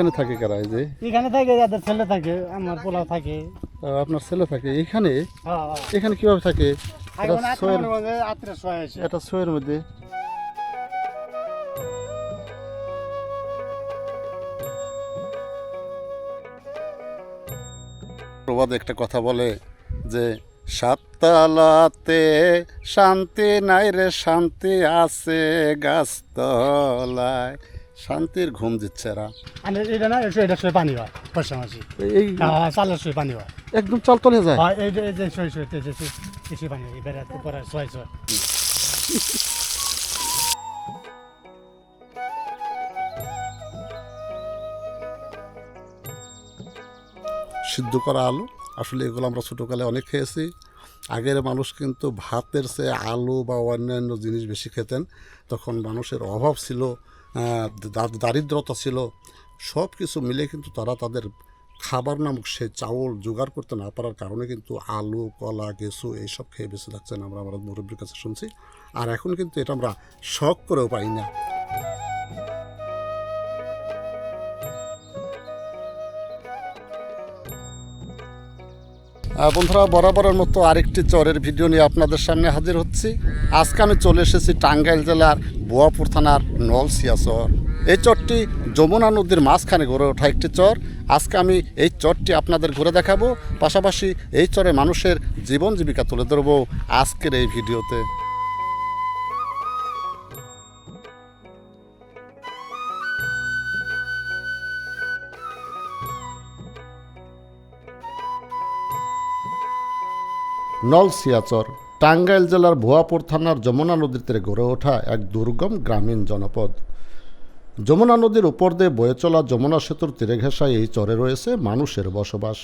এখানে থাকে কারা এই যে? এখানে থাকে যাদের ছেলে থাকে আমার পোলাও থাকে। আপনার ছেলে থাকে। এখানে? হ্যাঁ হ্যাঁ। এখানে কীভাবে থাকে? এটা ছয়ের মধ্যে। প্রবাদ একটা কথা বলে যে সাততলাতে শান্তি নাই রে শান্তি আছে গাছতলায়। শান্তির ঘুম দিচ্ছে এরা। আর এটা না এটা এটা শুয়ে পানি হয় পয়সা মাসি এই হ্যাঁ চালের শুয়ে পানি হয়। একদম চলতলে যায়। হয় এই যে এই যে শুয়ে শুয়ে এই যে শুয়ে- এই শুয়ে পানি হয় বেড়াতে পরে ছয় ছয় সিদ্ধ করা আলু আসলে এগুলো আমরা ছোটোকালে অনেক খেয়েছি। আগের মানুষ কিন্তু ভাতের চেয়ে আলু বা অন্যান্য জিনিস বেশি খেতেন। তখন মানুষের অভাব ছিল দারিদ্রতা ছিল। সব কিছু মিলে কিন্তু তারা তাদের খাবার নামক সে চাউল জোগাড় করতে না পারার কারণে কিন্তু আলু, কলা কেঁচু এইসব খেয়ে বেঁচে থাকছেন আমরা আমরা মুরব্বীর কাছে শুনছি। আর এখন কিন্তু এটা আমরা শখ করেও পাই না। বন্ধুরা, বরাবরের মতো আরেকটি চরের ভিডিও নিয়ে আপনাদের সামনে হাজির হচ্ছি। আজকে আমি চলে এসেছি টাঙ্গাইল জেলার বোয়াপুর থানার নলসিয়া চর এই চরটি যমুনা নদীর মাঝখানে গড়ে ওঠা একটি চর। আজকে আমি এই চরটি আপনাদের ঘুরে দেখাবো। পাশাপাশি এই চরে মানুষের জীবন জীবিকা তুলে ধরবো আজকের এই ভিডিওতে। নলসিয়াচর, টাঙ্গাইল জেলার ভুয়াপুর থানার যমুনা নদীর তীরে গড়ে ওঠা এক দুর্গম গ্রামীণ জনপদ। যমুনা নদীর উপর দিয়ে বয়ে চলা যমুনা সেতুর তীরে ঘেঁষায় এই চরে রয়েছে মানুষের বসবাস।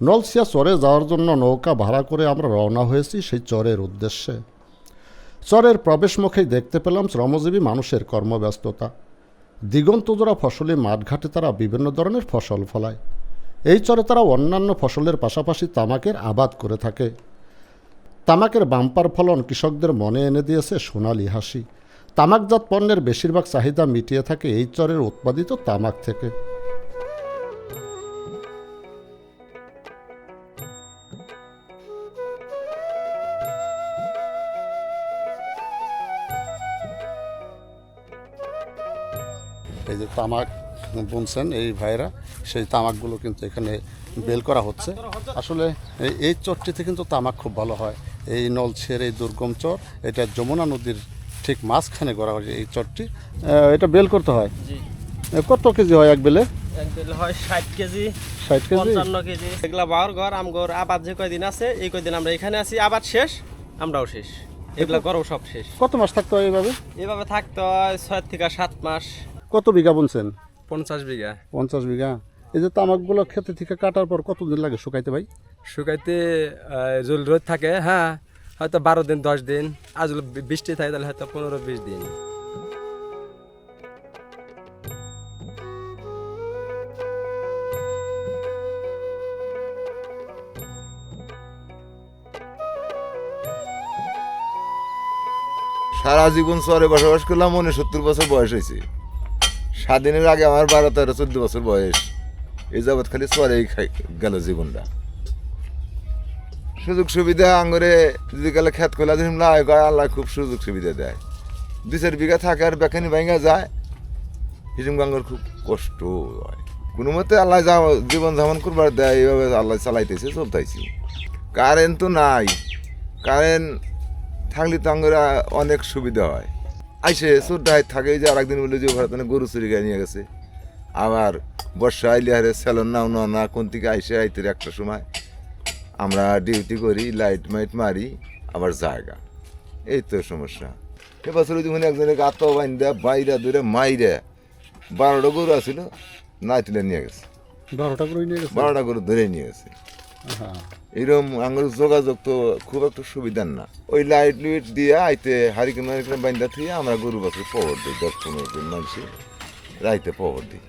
নলসিয়া চরে যাওয়ার জন্য নৌকা ভাড়া করে আমরা রওনা হয়েছি সেই চরের উদ্দেশ্যে। চরের প্রবেশমুখেই দেখতে পেলাম শ্রমজীবী মানুষের কর্মব্যস্ততা। দিগন্তজোড়া ফসলি মাঠঘাটে তারা বিভিন্ন ধরনের ফসল ফলায়। এই চরে তারা অন্যান্য ফসলের পাশাপাশি তামাকের আবাদ করে থাকে। তামাকের বাম্পার ফলন কৃষকদের মনে এনে দিয়েছে সোনালি হাসি। তামাকজাত পণ্যের বেশিরভাগ চাহিদা মিটিয়ে থাকে এই চরের উৎপাদিত তামাক থেকে। এই যে তামাক বুনছেন এই ভাইরা সেই তামাকগুলো কিন্তু এখানে বেল করা হচ্ছে। আসলে এই- চরটিতে কিন্তু তামাক খুব ভালো হয়। এই নল নলছের এই দুর্গম চর এটা যমুনা নদীর ঠিক মাঝখানে গড়া হয়েছে এই চরটি। এটা বেল করতে হয়? কত কেজি হয় এক বেলে? এক বেল হয় ষাট কেজি ষাট কেজি? পঞ্চান্ন কেজি। এগুলা বাওয়ার ঘর আমগর আবাদ যে কয়দিন আছে এই কয়দিন আমরা এখানে আছি আবাদ শেষ আমরাও শেষ। এগুলা গরম সব শেষ। কত মাস থাকতে হয় এইভাবে এভাবে থাকতে হয় ছয় থেকে সাত মাস। কত বিঘা বুনছেন? পঞ্চাশ বিঘা। পঞ্চাশ বিঘা। এই যে তামাকগুলো খেতে থেকে কাটার পর কতদিন লাগে শুকাইতে ভাই? শুকাইতে জল রোদ থাকে হ্যাঁ হয়তো বারো দিন দশ দিন। আজ বৃষ্টি থাকে তাহলে হয়তো পনেরো বিশ দিন। সারা জীবন শহরে বসবাস করলাম মনে সত্তর বছর বয়স হয়েছে। স্বাধীনের আগে আমার বারো তেরো চোদ্দ বছর বয়স। এই যাবৎ খালি শহরেই খাই গেল জীবনটা। সুযোগ সুবিধা আঙ্গরে যদি গেলে খেত খোলা দিন আল্লাহ খুব সুযোগ সুবিধা দেয়। দু চার বিঘা থাকে আর বেখানি ভাঙা যায়। হিসিম গাঙ্গর খুব কষ্ট হয়। কোনো মতে আল্লাহ যা জীবন যাপন করবার দেয়, এইভাবে আল্লাহ চালাইতেছে চলতেছি কারেন্ট তো নাই। কারেন্ট থাকলে তো অনেক সুবিধা হয়। আইসে চোরটাই থাকে যে আর একদিন বলে যে ভারত গরু চুরি গায়ে নিয়ে গেছে। আবার বর্ষা আইলে হারে স্যালন নাও না না কোন থেকে আইসে আইতে একটা সময়। আমরা ডিউটি করি লাইট মাইট মারি আবার জায়গা। এই তো সমস্যা। এবছর যখন একজনের গাত বাইন্দা বাইরা দূরে মাইরে বারোটা গরু আছিল নাই তুলে নিয়ে গেছে। বারোটা গরু নিয়ে গেছে? বারোটা গরু ধরে নিয়ে গেছে। হ্যাঁ এরকম আঙুর যোগাযোগ তো খুব একটা সুবিধার না। ওই লাইট লুইট দিয়ে আইতে হারিকেন হারিকেন বাইন্দা থেকে আমরা গরু বাছুর পবর দিই, দশ পনেরো দিন মানুষের রাইতে পবর দিই।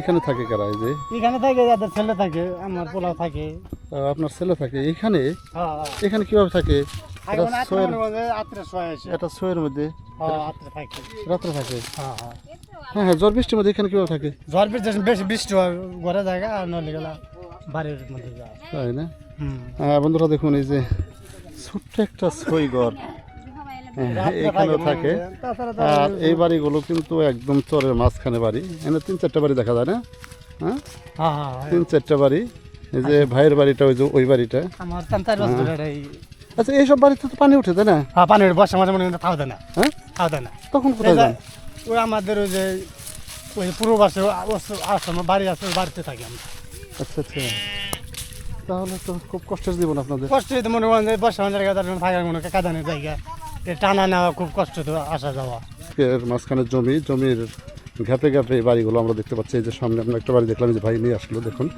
এখানে থাকে কারা এই যে? এখানে থাকে যাদের ছেলে থাকে আমার পোলাও থাকে। আপনার ছেলে থাকে। এখানে? হ্যাঁ এখানে কীভাবে থাকে? এটা সোয়ের সোয়ের মধ্যে হ্যাঁ রাত্রে থাকে? হ্যাঁ হ্যাঁ। হ্যাঁ হ্যাঁ বৃষ্টির মধ্যে এখানে কীভাবে থাকে? ঝড় বৃষ্টি বেশি বৃষ্টি হয় ঘরে জায়গা আর নলে গেলা বাড়ির মধ্যে তাই না? হ্যাঁ বন্ধুরা দেখুন এই যে ছোট্ট একটা ছই ঘর। হ্যাঁ, এখানেও থাকে। আর এই বাড়িগুলো কিন্তু একদম চরের মাঝখানে বাড়ি। এখানে তিন চারটা বাড়ি দেখা যায় না? হ্যাঁ? হ্যাঁ হ্যাঁ হ্যাঁ। তিন চারটা বাড়ি। এই যে ভাইয়ের বাড়িটা ওই যে ওই বাড়িটা। আচ্ছা এইসব বাড়িতে তো পানি উঠে তাই না? হ্যাঁ পানির বর্ষা মাঝে মনে দেয় না। হ্যাঁ? দেয় না। তখন কোথায় যে, যান? ওই আমাদের ওই যে ওই পূর্ব পাশে আশ্রম বাড়ি আছে বাড়িতে থাকি আমরা। আচ্ছা আচ্ছা। তাহলে তো খুব কষ্টের জীবন আপনাদের। কষ্ট হইতে মনে করেন যে বর্ষা মাঝে জায়গা থাকার মনে হয় কাদানের জায়গা। টানা নেওয়া খুব কষ্ট তো আসা যাওয়া। এর মাঝখানে জমি জমির ঘাপে ঘাপে এই বাড়িগুলো আমরা দেখতে পাচ্ছি। এই যে সামনে আমরা একটা বাড়ি দেখলাম যে ভাই নিয়ে আসলো দেখুন।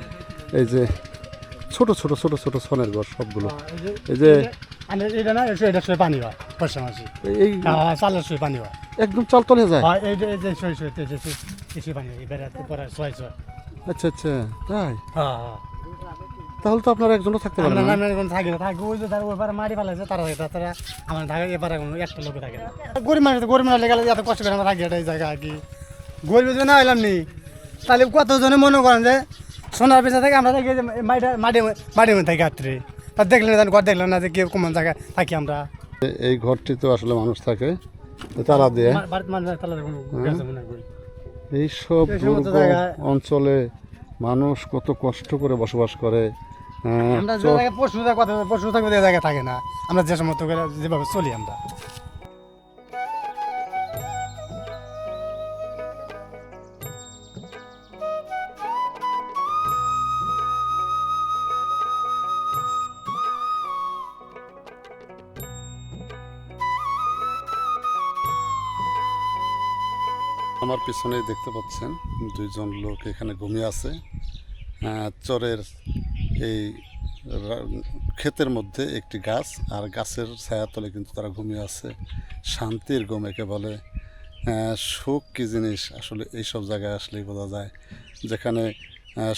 এই যে ছোট ছোট ছোট ছোট সনের ঘর সবগুলো। এই যে এটা না এটা- শুয়ে পানি হয় বর্ষা মাসে। এই হ্যাঁ, চালের শুয়ে পানি হয়। একদম চাল তলে যায়। হয় এই যে এই যে শুয়ে শুয়ে এই যে শুয়ে- এই শুয়ে পানি হয় বেড়াতে পরে ছয় ছয়। আচ্ছা আচ্ছা তাই? হ্যাঁ হ্যাঁ। তাহলে তো আপনারা একজনও থাকতে পারেন আমরা না। নামে কোনো থাকি না। থাকি ওই যে তারা ওই পারে মারি ফেলাইছে তারা থাকে তাছাড়া আমার ঢাকা এবারে কোনো একটা লোক থাকে না। গরিব মানুষ তো গরিব মানুষ গেলে এত কষ্ট করে আমরা থাকি এটা এই জায়গা আর কি। গরিব যদি না হইলাম নি তাহলে কতজনে মনে করেন যে সোনার পেশা থেকে আমরা থাকি মাটি মাটি মধ্যে থাকি রাত্রে। তা দেখলেন না ঘর দেখলেন না যে কি কোন জায়গায় থাকি আমরা। এই ঘরটি তো আসলে মানুষ থাকে তারা দিয়ে। করি। এইসব অঞ্চলে মানুষ কত কষ্ট করে বসবাস করে। হ্যাঁ, আমরা যে জায়গায় পশু থাকব পশু থাকবে যে জায়গায় থাকে না। আমরা যে সমস্ত যেভাবে চলি আমরা। আমার পিছনে দেখতে পাচ্ছেন দুইজন লোক এখানে ঘুমিয়ে আছে। আহ, চরের এই ক্ষেতের মধ্যে একটি গাছ, আর গাছের ছায়াতলে কিন্তু তারা ঘুমিয়ে আছে। শান্তির ঘুম একে বলে। সুখ কী জিনিস? আসলে এইসব জায়গায় আসলেই বোঝা যায়। যেখানে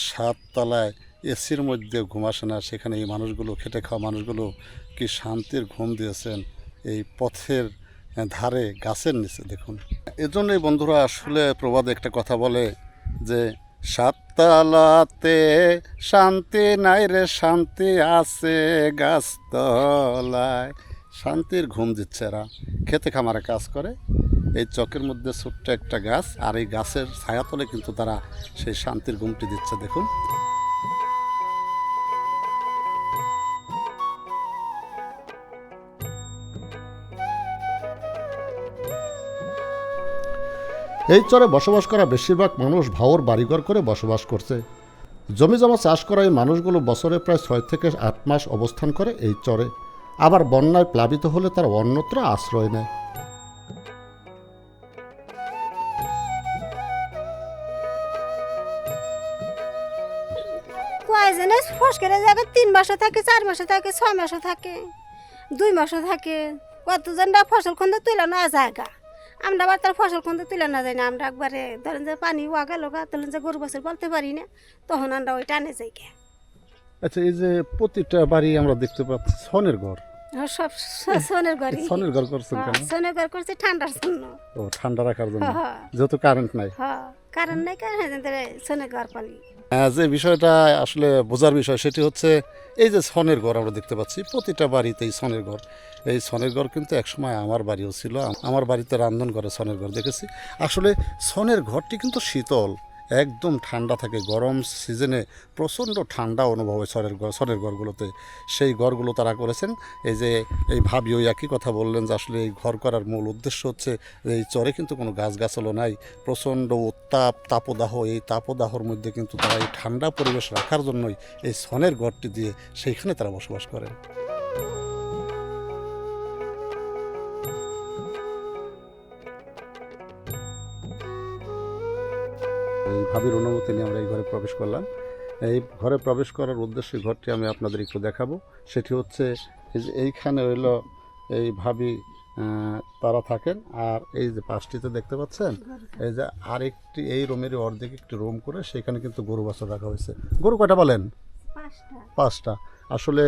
সাততলায় এসির মধ্যে ঘুম আসে না, সেখানে এই মানুষগুলো, খেটে খাওয়া মানুষগুলো কি শান্তির ঘুম দিয়েছেন? এই পথের ধারে, গাছের নিচে, দেখুন। এজন্যই বন্ধুরা আসলে প্রবাদে একটা কথা বলে যে সাততলাতে শান্তি নাই রে, শান্তি আছে গাছতলায়। শান্তির ঘুম দিচ্ছে এরা। খেতে খামারে কাজ করে। এই চকের মধ্যে ছোট্ট একটা গাছ, আর এই গাছের ছায়াতলে কিন্তু তারা সেই শান্তির ঘুমটি দিচ্ছে, দেখুন। এই চরে বসবাস করা বেশিরভাগ মানুষ ভাওর বাড়িঘর করে বসবাস করছে। জমি জমা চাষ করা এই মানুষগুলো বছরে প্রায় ছয় থেকে আট মাস অবস্থান করে এই চরে। আবার বন্যায় প্লাবিত হলে তার অন্যত্র আশ্রয় নেয়। কয়জনে ফসকের তিন মাসে থাকে, চার মাসে থাকে, ছয় মাসে থাকে, দুই মাসে থাকে। কতজনটা ফসল খন্দে তুলে না জায়গা আমরা আবার তার ফসল খন্দে তুলে না যাই না। আমরা একবারে ধরেন যে পানি ওয়াগা লগা ধরেন যে গরু বছর বলতে পারি না তখন আমরা ওই টানে যাই গে। আচ্ছা এই যে প্রতিটা বাড়ি আমরা দেখতে পাচ্ছি ছনের ঘর। সব সোনের ঘরে ছনের ঘর করছেন কেন? সোনের ঘর করছে ঠান্ডার জন্য। ও ঠান্ডা রাখার জন্য। হ্যাঁ। যেহেতু কারেন্ট নাই। হ কারণ নাই কারণ সোনের ঘর পালি। হ্যাঁ, যে বিষয়টা আসলে বোঝার বিষয় সেটি হচ্ছে এই যে সনের ঘর আমরা দেখতে পাচ্ছি, প্রতিটা বাড়িতেই সনের ঘর। এই সনের ঘর কিন্তু একসময় আমার বাড়িও ছিল আমার বাড়িতে রান্ধন ঘরে সনের ঘর দেখেছি। আসলে সনের ঘরটি কিন্তু শীতল। একদম ঠান্ডা থাকে। গরম সিজনে প্রচণ্ড ঠান্ডা অনুভব হয় ঘর ছনের ঘরগুলোতে। সেই ঘরগুলো তারা করেছেন। এই যে, এই ভাবি ওই একই কথা বললেন যে, আসলে এই ঘর করার মূল উদ্দেশ্য হচ্ছে এই চরে কিন্তু কোনো গাছগাছালো নাই। প্রচণ্ড উত্তাপ, তাপদাহ, এই তাপদাহর মধ্যে কিন্তু তারা এই ঠান্ডা পরিবেশ রাখার জন্যই এই ছনের ঘরটি দিয়ে সেইখানে তারা বসবাস করেন। এই ভাবির অনুমতি নিয়ে আমরা এই ঘরে প্রবেশ করলাম। এই ঘরে প্রবেশ করার উদ্দেশ্যে ঘরটি আমি আপনাদের একটু দেখাবো। সেটি হচ্ছে এই যে এইখানে হইল এই ভাবি তারা থাকেন। আর এই যে পাঁচটিতে দেখতে পাচ্ছেন এই যে আরেকটি এই রুমেরই অর্ধেক একটি রুম করে সেখানে কিন্তু গরু বাছর রাখা হয়েছে। গরু কয়টা বলেন? পাঁচটা। আসলে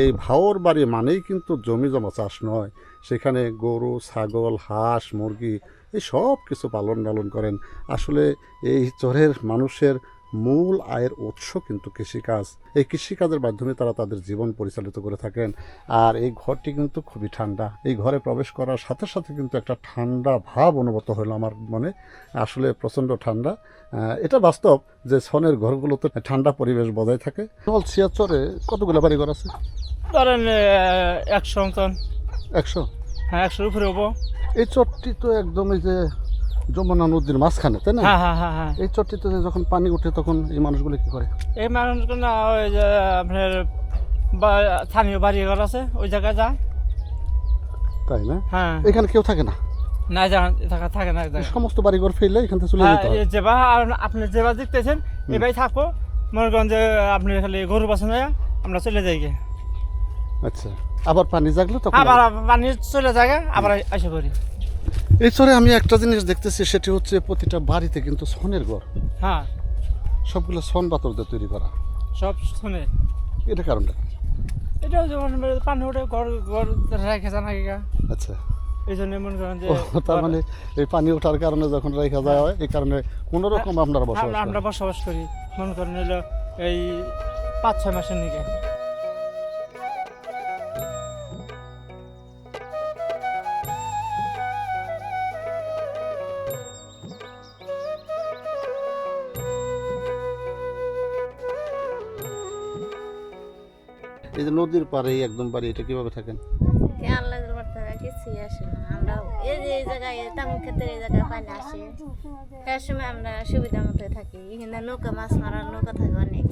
এই ভাওর বাড়ি মানেই কিন্তু জমি জমা চাষ নয়। সেখানে গরু ছাগল হাঁস মুরগি এই সব কিছু পালন টালন করেন। আসলে এই চরের মানুষের মূল আয়ের উৎস কিন্তু কৃষিকাজ। এই কৃষিকাজের মাধ্যমে তারা তাদের জীবন পরিচালিত করে থাকেন। আর এই ঘরটি কিন্তু খুবই ঠান্ডা। এই ঘরে প্রবেশ করার সাথে সাথে কিন্তু একটা ঠান্ডা ভাব অনুভূত হলো আমার মনে। আসলে প্রচণ্ড ঠান্ডা। এটা বাস্তব যে সনের ঘরগুলোতে ঠান্ডা পরিবেশ বজায় থাকে। কেবল ছিয়াচরে কতগুলো বাড়ি ঘর আছে? ধরেন একশো একশো? হ্যাঁ একশোর উপরে হব এই চরটি তো একদম এই যে যমুনা নদীর মাঝখানে তাই না? হ্যাঁ হ্যাঁ হ্যাঁ হ্যাঁ। এই চরটিতে যখন পানি ওঠে তখন এই মানুষগুলো কি করে? এই মানুষগুলো না ওই যে আপনার বা স্থানীয় বাড়ি ঘর আছে ওই জায়গায় যায়। তাই না? হ্যাঁ। এখানে কেউ থাকে না? না জান থাকা থাকে না। সমস্ত বাড়িঘর ফেললে এখান থেকে চলে হ্যাঁ, যেতে হয়। এই যেবা আপনি যেবা দেখতেছেন এবাই থাকব মনে করেন যে আপনি খালি গরু বাসন আমরা চলে যাই গে। আচ্ছা। আবার পানি জাগলে তখন? আবার পানি চলে যায় গে, আবার এসে করি এই চরে আমি একটা জিনিস দেখতেছি সেটি হচ্ছে প্রতিটা বাড়িতে কিন্তু ছনের ঘর। হ্যাঁ। সবগুলো ছন পাথর দিয়ে তৈরি করা। সব শুনে এটা কারণটা এটাও যেমন পানি উঠে ঘর ঘর রেখে জানা গিয়া আচ্ছা। এই জন্য মনে করেন যে তার মানে এই পানি ওঠার কারণে যখন রেখা যায় হয় এই কারণে কোনো রকম আপনারা বসবাস আমরা- বসবাস করি। মনে করেন এই পাঁচ ছয় মাসের নিকে। এই যে নদীর পাড়ে একদম বাড়ি এটা কীভাবে থাকেন? আমরা এই যে এই জায়গায় তামুল ক্ষেতের এই জায়গায় পানি আসে। তার সময় আমরা সুবিধা মতো থাকি। এখানে নৌকা মাছ মারার নৌকা থাকে অনেক।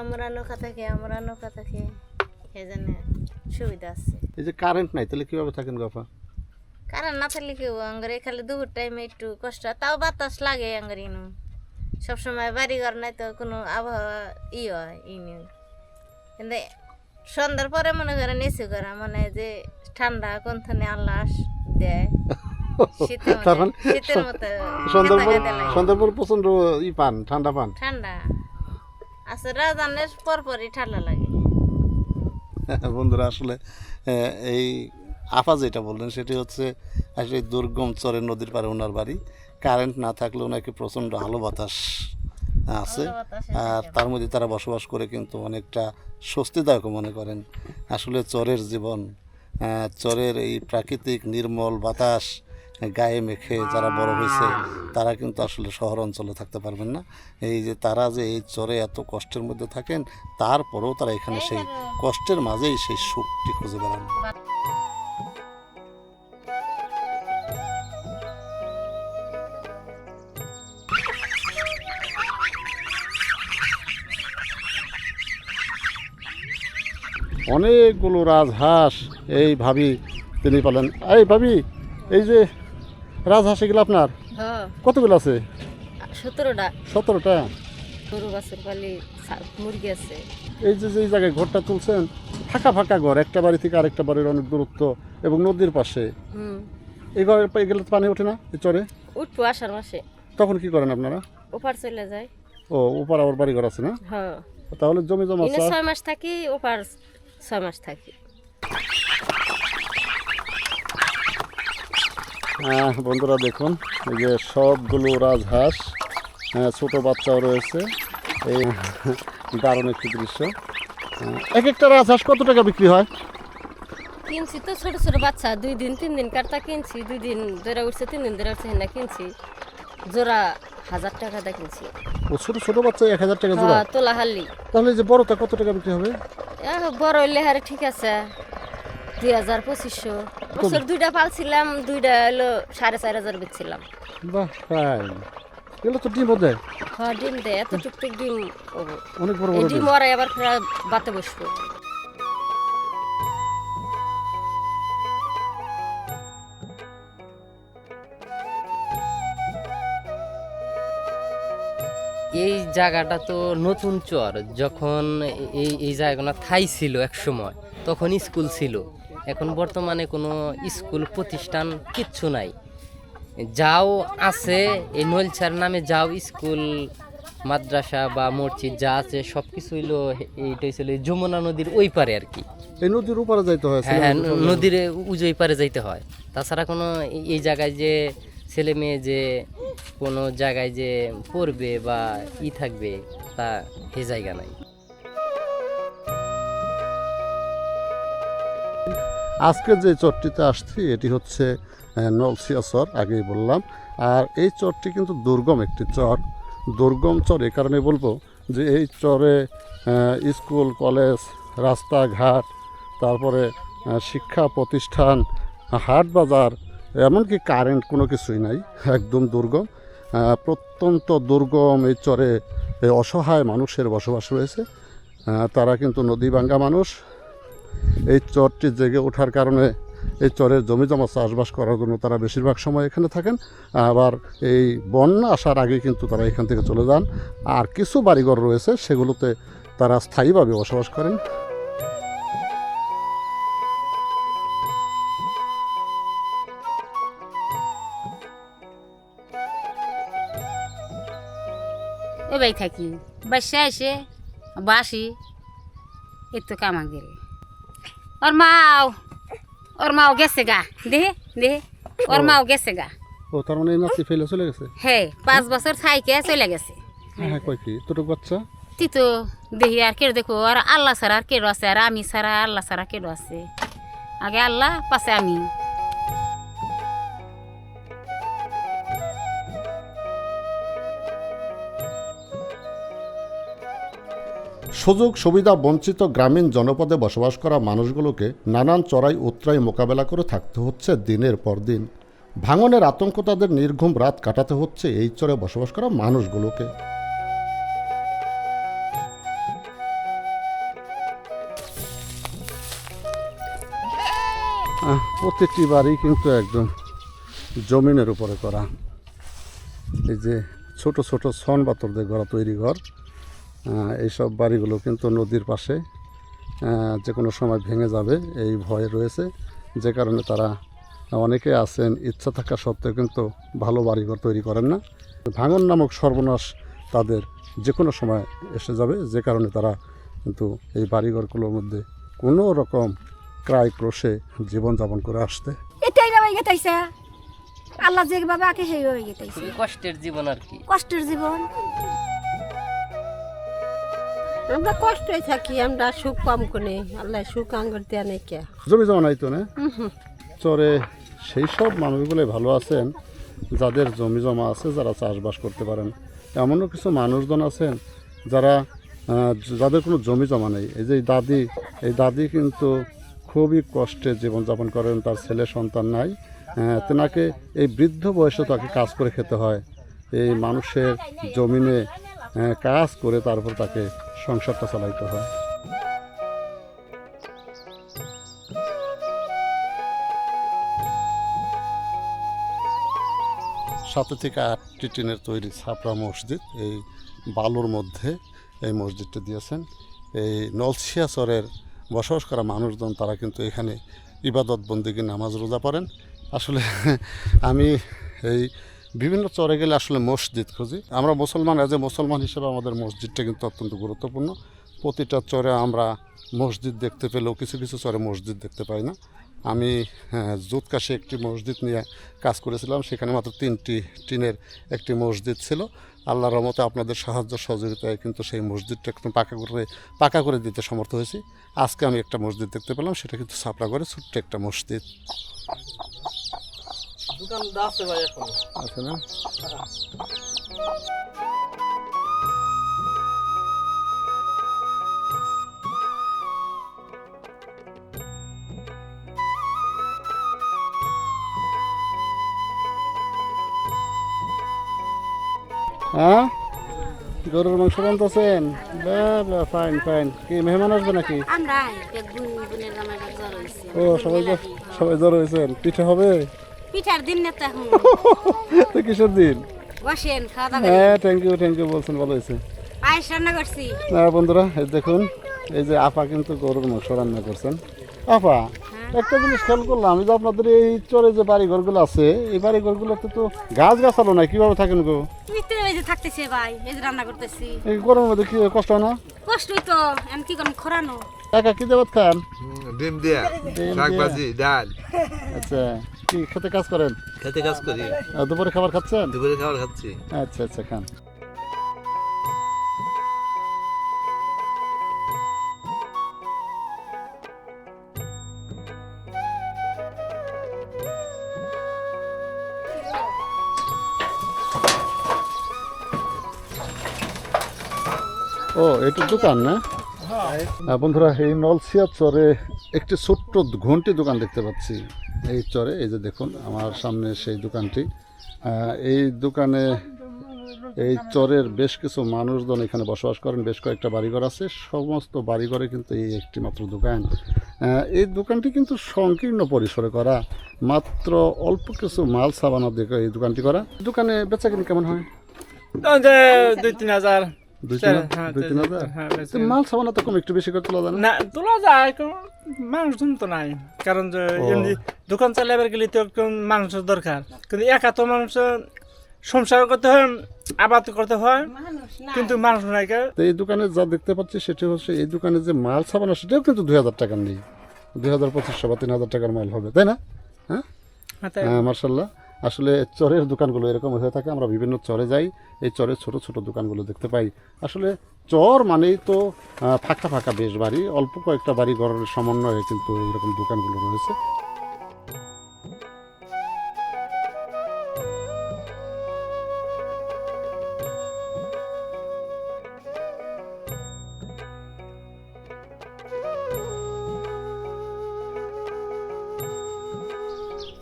আমরা নৌকা থাকে আমরা নৌকা থাকে। সেই জন্য সুবিধা আছে। এই যে কারেন্ট নাই তাহলে কীভাবে থাকেন গফা কারণ না থাকলে কেউ আঙ্গারে খালি দুপুর টাইমে একটু কষ্ট তাও বাতাস লাগে আঙ্গারে সবসময় বাড়ি ঘর নাই তো কোনো আবহাওয়া ই হয় ইনু কিন্তু সন্ধ্যার পরে মনে করেন এসে করা মানে যে ঠান্ডা কোনখানে আল্লাহ দেয়। মানে শীতের মতো সন্ধ্যার পর খেতে লাগে। সন্ধ্যার পর প্রচণ্ড ই পান ঠান্ডা পান। ঠান্ডা। আচ্ছা রাজানের পর পরই ঠান্ডা লাগে। বন্ধুরা আসলে এই আফা যেটা বললেন সেটি হচ্ছে আসলে দুর্গম চরের নদীর পাড়ে ওনার বাড়ি। কারেন্ট না থাকলে ওনাকে প্রচণ্ড আলো বাতাস আছে। আর তার মধ্যে তারা বসবাস করে কিন্তু অনেকটা স্বস্তিদায়ক মনে করেন। আসলে চরের জীবন চরের এই প্রাকৃতিক নির্মল বাতাস গায়ে মেখে যারা বড় হয়েছে তারা কিন্তু আসলে শহর অঞ্চলে থাকতে পারবেন না। এই যে তারা যে এই চরে এত কষ্টের মধ্যে থাকেন তারপরেও তারা এখানে সেই কষ্টের মাঝেই সেই সুখটি খুঁজে বেড়ান। অনেকগুলো রাজহাঁস এই ভাবি তিনি পালেন। এই ভাবি এই যে রাজহাঁস এগুলো আপনার? হ্যাঁ। কতগুলো আছে? সতেরোটা। সতেরোটা? গরু বাছুর পালি মুরগি আছে। এই যে যে জায়গায় ঘরটা তুলছেন ফাঁকা ফাঁকা ঘর একটা বাড়ি থেকে আরেকটা বাড়ির অনেক দূরত্ব এবং নদীর পাশে। এই ঘরে এগুলো পানি ওঠে না চরে? উঠবো আষাঢ় মাসে। তখন কি করেন আপনারা? ওপার চলে যায়। ও ওপার আবার বাড়ি ঘর আছে না? হ্যাঁ। তাহলে জমি জমা ছয় মাস থাকি ওপার ছয় মাস থাকি। হ্যাঁ, বন্ধুরা দেখুন এই যে সবগুলো রাজহাঁস হ্যাঁ, ছোট বাচ্চাও রয়েছে। এই দারুণ একটি দৃশ্য। হ্যাঁ, এক একটা রাজহাঁস কত টাকা বিক্রি হয়? কিনছি তো ছোট ছোট বাচ্চা দুই দিন তিন দিন কারটা কিনছি দুই দিন ধরে উঠছে তিন দিন ধরে উঠছে হেনা কিনছি। জোড়া হাজার টাকা দা কিনছি। ও ছোট ছোট বাচ্চা এক হাজার টাকা জোড়া? হ্যাঁ, তোলা হাল্লি তাহলে যে বড়টা কত টাকা বিক্রি হবে? বড় হইলে হারে ঠিক আছে। দুই হাজার পঁচিশশো। বছর দুইটা পালছিলাম দুইটা হলো সাড়ে চার হাজার বেচছিলাম। বাহ ফাইন এগুলো তো ডিমও দেয় হ্যাঁ ডিম দেয় এত টুকটুক ডিম অনেক বড় ডিম ওরা আবার বাতে বসবো। এই জায়গাটা তো নতুন চর। যখন এই এই জায়গাটা থাই ছিল এক সময় তখন স্কুল ছিল। এখন বর্তমানে কোনো স্কুল প্রতিষ্ঠান কিচ্ছু নাই। যাও আছে এই নলছার নামে যাও স্কুল মাদ্রাসা বা মসজিদ যা আছে সব কিছু হইল এইটা ছিল যমুনা নদীর ওই পারে আর কি। এই নদীর উপরে যাইতে হয় হ্যাঁ হ্যাঁ নদীর উজোই পারে যাইতে হয়। তাছাড়া কোনো এই জায়গায় যে ছেলে মেয়ে যে কোনো জায়গায় যে পড়বে বা ই থাকবে, তা এই জায়গা নাই। আজকে যে চরটিতে আসছি, এটি হচ্ছে নলসিয়া চর, আগেই বললাম। আর এই চরটি কিন্তু দুর্গম একটি চর। দুর্গম চর এ কারণে বলব যে এই চরে স্কুল, কলেজ, রাস্তাঘাট, তারপরে শিক্ষা প্রতিষ্ঠান, হাট বাজার এমনকি কারেন্ট কোনো কিছুই নাই, একদম দুর্গম। প্রত্যন্ত দুর্গম এই চরে অসহায় মানুষের বসবাস রয়েছে। তারা কিন্তু নদী নদীভাঙ্গা মানুষ। এই চরটি জেগে ওঠার কারণে এই চরের জমি জমা চাষবাস করার জন্য তারা বেশিরভাগ সময় এখানে থাকেন। আবার এই বন্যা আসার আগে কিন্তু তারা এখান থেকে চলে যান। আর কিছু বাড়িঘর রয়েছে, সেগুলোতে তারা স্থায়ীভাবে বসবাস করেন। এ থাকি বাসা এসে বাসি এই তো কামা গেলে ওর মাও ওর মাও গেছে গা। দেহে দেহে ওর মাও গেছে গা। ও তার মানে নাচি ফেলে চলে গেছে? হে পাঁচ বছর থাইকে চলে গেছে। হ্যাঁ কয় কি? তোটুক বাচ্চা? তুই তো দেখি আর কেউ দেখো আর আল্লাহ ছাড়া আর কেউ আছে আর আমি ছাড়া আল্লাহ ছাড়া কেউ আছে। আগে আল্লাহ পাশে আমি। সুযোগ, সুবিধা, বঞ্চিত গ্রামীণ জনপদে বসবাস করা মানুষগুলোকে নানান চড়াই উত্তরাই মোকাবেলা করে থাকতে হচ্ছে দিনের পর দিন। ভাঙনের আতঙ্ক তাদের নির্ঘুম রাত কাটাতে হচ্ছে এই চরে বসবাস করা মানুষগুলোকে। প্রতিটি বাড়ি কিন্তু একদম জমিনের উপরে করা। এই যে ছোট ছোট ছন বাতরদের ঘর তৈরি ঘর এইসব বাড়িগুলো কিন্তু নদীর পাশে যে কোনো সময় ভেঙে যাবে এই ভয় রয়েছে। যে কারণে তারা অনেকে আছেন ইচ্ছা থাকা সত্ত্বেও কিন্তু ভালো বাড়িঘর তৈরি করেন না। ভাঙন নামক সর্বনাশ তাদের যে কোনো সময় এসে যাবে যে কারণে তারা কিন্তু এই বাড়িঘরগুলোর মধ্যে কোনো রকম ক্রায় ক্রোশে জীবনযাপন করে আসতে। এটাই ভাবে গেতাইছে। আল্লাহ যেভাবে আঁকে সেইভাবে গেতাইছে। কষ্টের জীবন আর কি। কষ্টের জীবন। আমরা কষ্টই থাকি আমরা সুখ কোনে? আল্লাহ সুখ আঙ্গুর দেয়া নেই কে? জমি জমা নাই তো না? চরে সেই সব মানুষগুলো ভালো আছেন যাদের জমি জমা আছে যারা চাষবাস করতে পারেন। এমনও কিছু মানুষজন আছেন যারা যাদের কোনো জমি জমা নেই। এই যে দাদি এই দাদি কিন্তু খুবই কষ্টে জীবনযাপন করেন তার ছেলে সন্তান নাই। তেনাকে এই বৃদ্ধ বয়সে তাকে কাজ করে খেতে হয়। এই মানুষের জমিনে কাজ করে তারপর তাকে সংসারটা চালাইতে হয়। সাথে থেকে আটটি টিনের তৈরি ছাপড়া মসজিদ, এই বালুর মধ্যে এই মসজিদটা দিয়েছেন। এই নলছিয়া চরের বসবাস করা মানুষজন, তারা কিন্তু এখানে ইবাদত বন্দিকে নামাজ রোজা পড়েন। আসলে আমি এই বিভিন্ন চরে গেলে আসলে মসজিদ খুঁজি। আমরা মুসলমান এজ এ মুসলমান হিসেবে আমাদের মসজিদটা কিন্তু অত্যন্ত গুরুত্বপূর্ণ। প্রতিটা চরে আমরা মসজিদ দেখতে পেলেও কিছু কিছু চরে মসজিদ দেখতে পাই না। আমি হ্যাঁ, জুতকাশে একটি মসজিদ নিয়ে কাজ করেছিলাম। সেখানে মাত্র তিনটি টিনের একটি মসজিদ ছিল। আল্লাহর রহমতে আপনাদের সাহায্য সহযোগিতায় কিন্তু সেই মসজিদটা একদম পাকা করে পাকা করে দিতে সমর্থ হয়েছি। আজকে আমি একটা মসজিদ দেখতে পেলাম। সেটা কিন্তু ছাপড়া করে ছোট্ট একটা মসজিদ। দোকান আছে ভাই এখন। আছে না? হ্যাঁ? গরুর মাংস রান্তাছেন বা ফাইন ফাইন কি মেহমান আসবে নাকি? ও সবাই সবাই জ্বর হয়েছেন পিঠে হবে? পিঠার দিন না তো এখন। তো কিসের দিন? বসেন খাওয়া দাওয়া হ্যাঁ থ্যাংক ইউ থ্যাংক ইউ বলছেন ভালো হয়েছে। পায়েস রান্না করছি। না বন্ধুরা এই দেখুন এই যে আপা কিন্তু গরুর মাংস রান্না করছেন। আপা হ্যাঁ। একটা জিনিস খেয়াল করলাম যে আপনাদের এই চরে যে বাড়ি ঘরগুলো আছে এই বাড়ি ঘরগুলোতে তো গাছ গাছালো নাই কীভাবে থাকেন গো? এই যে থাকতেছে ভাই এই যে রান্না করতেছি। এই গরমের মধ্যে কি কষ্ট হয় না? কষ্টই তো এখন কি খরানো। একা কি দেবত খান? ডিম দিয়া শাক। ভাজি ডাল। আচ্ছা কি খেতে কাজ করেন? খেতে কাজ করি। দুপুরে খাবার খাচ্ছেন? দুপুরে খাবার খাচ্ছি। আচ্ছা আচ্ছা খান। ও এটা দোকান না? বন্ধুরা, এই নলসিয়া চরে একটি ছোট্ট ঘন্টি দোকান দেখতে পাচ্ছি। এই চরে, এই যে দেখুন, আমার সামনে সেই দোকানটি। এই দোকানে, এই চরের বেশ কিছু মানুষজন এখানে বসবাস করেন, বেশ কয়েকটা বাড়িঘর আছে। সমস্ত বাড়িঘরে কিন্তু এই একটি মাত্র দোকান এই দোকানটি কিন্তু সংকীর্ণ পরিসরে করা। মাত্র অল্প কিছু মাল সাবানা দেখে এই দোকানটি করা। দোকানে বেচা কিনে কেমন হয়? দুই তিন হাজার। হ্যাঁ, হ্যাঁ, বেশি। তো মাল সাবানা তো কম একটু বেশি করে তোলা যায় না? না তোলা যায় মানুষজন তো নাই। কারণ যে দোকান চালাবার গেলে তো মানুষের দরকার। কিন্তু একা তো মানুষ সংসার করতে হয় আবাদ করতে হয়। কিন্তু মানুষ নাই তো এই দোকানে যা দেখতে পাচ্ছি সেটি হচ্ছে এই দোকানে যে মাল সাবানা সেটাও কিন্তু দুই হাজার টাকার নেই। দুই হাজার পঁচিশশো বা তিন হাজার টাকার মাল হবে তাই না? হ্যাঁ? হ্যাঁ। হ্যাঁ মার্শাল্লাহ আসলে চরের দোকানগুলো এরকম হয়ে থাকে, আমরা বিভিন্ন চরে যাই, এই চরের ছোট ছোট দোকানগুলো দেখতে পাই। আসলে চর মানেই তো ফাঁকা ফাঁকা বেশ বাড়ি, অল্প কয়েকটা বাড়ি ঘরের সমন্বয়ে কিন্তু এইরকম দোকানগুলো রয়েছে।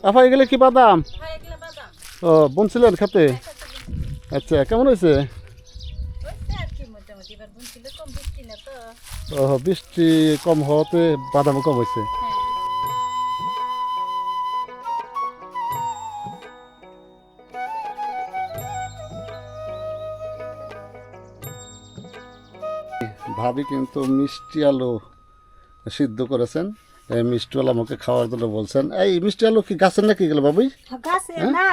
আপা এগুলো কি বাদাম? ও বুনছিলেন খেতে আচ্ছা কেমন হয়েছে? ও বৃষ্টি কম হওয়াতে বাদামও কম হয়েছে। ভাবি কিন্তু মিষ্টি আলু সিদ্ধ করেছেন। এই মিষ্টি আলু আমাকে খাওয়ার জন্য বলছেন। এই মিষ্টি আলু কি গাছের নাকি গেল বাবুই?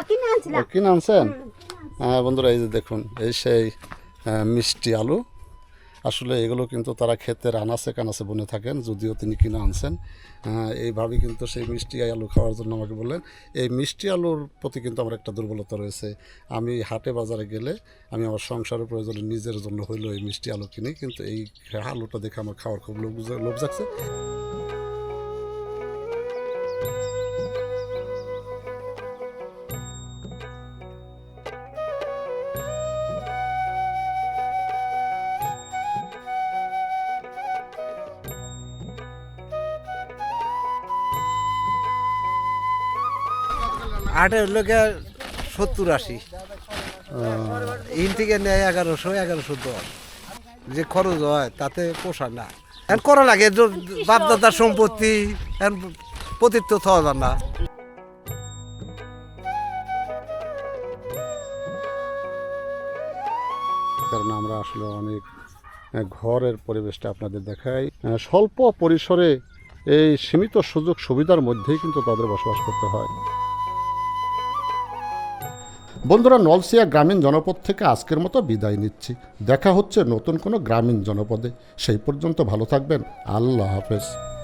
কিনে আনছিলাম। ও, কিনে আনছেন? হ্যাঁ বন্ধুরা এই যে দেখুন এই সেই মিষ্টি আলু। আসলে এগুলো কিন্তু তারা ক্ষেতের আনাচে কানাচে বনে থাকেন যদিও তিনি কিনে আনছেন। আহ, এইভাবে কিন্তু সেই মিষ্টি আলু খাওয়ার জন্য আমাকে বললেন। এই মিষ্টি আলুর প্রতি কিন্তু আমার একটা দুর্বলতা রয়েছে। আমি হাটে বাজারে গেলে আমি আমার সংসারের প্রয়োজনে নিজের জন্য হইলেও এই মিষ্টি আলু কিনি কিন্তু এই আলুটা দেখে আমার খাওয়ার খুব লোভ লোভ যাচ্ছে আটের গিয়ে সত্তর আশি। ইন থেকে নেয় এগারোশো এগারোশো দশ। যে খরচ হয় তাতে পোষা না। এখন করা লাগে বাপদাদার সম্পত্তি এখন পতিত্ব যায় না। কারণ আমরা আসলে অনেক ঘরের পরিবেশটা আপনাদের দেখাই। স্বল্প পরিসরে এই সীমিত সুযোগ সুবিধার মধ্যেই কিন্তু তাদের বসবাস করতে হয়। বন্ধুরা নলসিয়া গ্রামীণ জনপদ থেকে আজকের মতো বিদায় নিচ্ছি। দেখা হচ্ছে নতুন কোনো গ্রামীণ জনপদে। সেই পর্যন্ত ভালো থাকবেন। আল্লাহ হাফেজ।